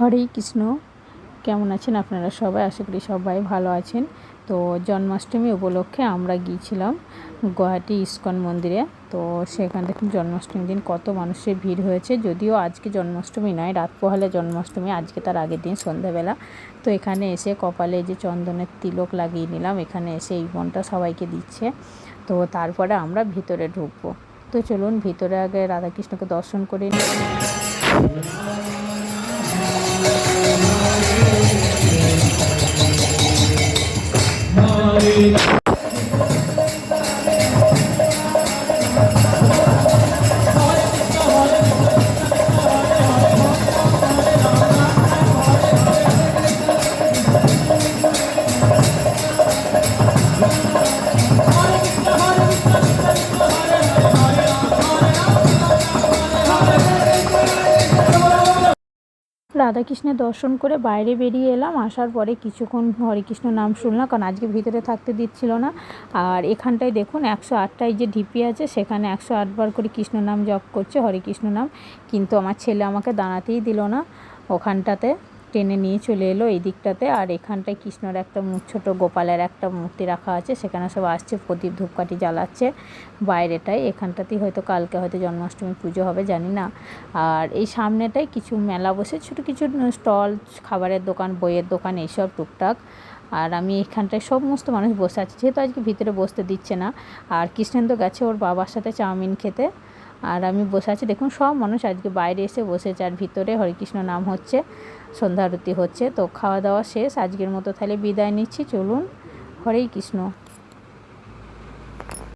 হরে কৃষ্ণ। কেমন আছেন আপনারা সবাই? আশা করি সবাই ভালো আছেন। তো জন্মাষ্টমী উপলক্ষে আমরা গিয়েছিলাম গুয়াহাটি ইস্কন মন্দিরে। তো সেখান থেকে জন্মাষ্টমীর দিন কত মানুষের ভিড় হয়েছে যদিও আজকে জন্মাষ্টমী নয়, রাত পোহালে জন্মাষ্টমী, আজকে তার আগের দিন সন্ধ্যাবেলা। তো এখানে এসে কপালে যে চন্দনের তিলক লাগিয়ে নিলাম, এখানে এসে এই বোনটা সবাইকে দিচ্ছে। তো তারপরে আমরা ভিতরে ঢুকবো। তো চলুন ভিতরে আগে রাধাকৃষ্ণকে দর্শন করে নিই। What? রাধাকৃষ্ণের দর্শন করে বাইরে বেরিয়ে এলাম। আসার পরে কিছুক্ষণ হরেকৃষ্ণ নাম শুনলাম, কারণ আজকে ভিতরে থাকতে দিচ্ছিল না। আর এখানটায় দেখুন, একশো আটটায় যে ঢিপি আছে, সেখানে একশো আটবার করে কৃষ্ণ নাম জপ করছে হরে কৃষ্ণ নাম। কিন্তু আমার ছেলে আমাকে দাঁড়াতেই দিল না ওখানটাতে। টেনে নিয়ে চলে এলো এই দিকটাতে। আর এখানটায় কৃষ্ণর একটা ছোট গোপালের একটা মূর্তি রাখা আছে, সেখানে সব আসছে, প্রদীপ ধূপকাঠি জ্বালাচ্ছে বাইরেটায়। এখানটাতেই হয়তো কালকে হয়তো জন্মাষ্টমী পুজো হবে, জানি না। আর এই সামনেটায় কিছু মেলা বসে, ছোটো কিছু স্টল, খাবারের দোকান, বইয়ের দোকান, এইসব টুকটাক। আর আমি এখানটায় সমস্ত মানুষ বসে আছে, যেহেতু আজকে ভিতরে বসতে দিচ্ছে না। আর কৃষ্ণেন্দ্র গেছে ওর বাবার সাথে চাউমিন খেতে। আর আমি বসে আছি, দেখুন, সব মানুষ আজকে বাইরে এসে বসেছে, আর ভিতরে হরেকৃষ্ণ নাম হচ্ছে সন্ধ্যা আরতি হচ্ছে, তো খাওয়া দাওয়া শেষ, আজকের মতো তাহলে বিদায় নিচ্ছি, চলুন হরেই কৃষ্ণ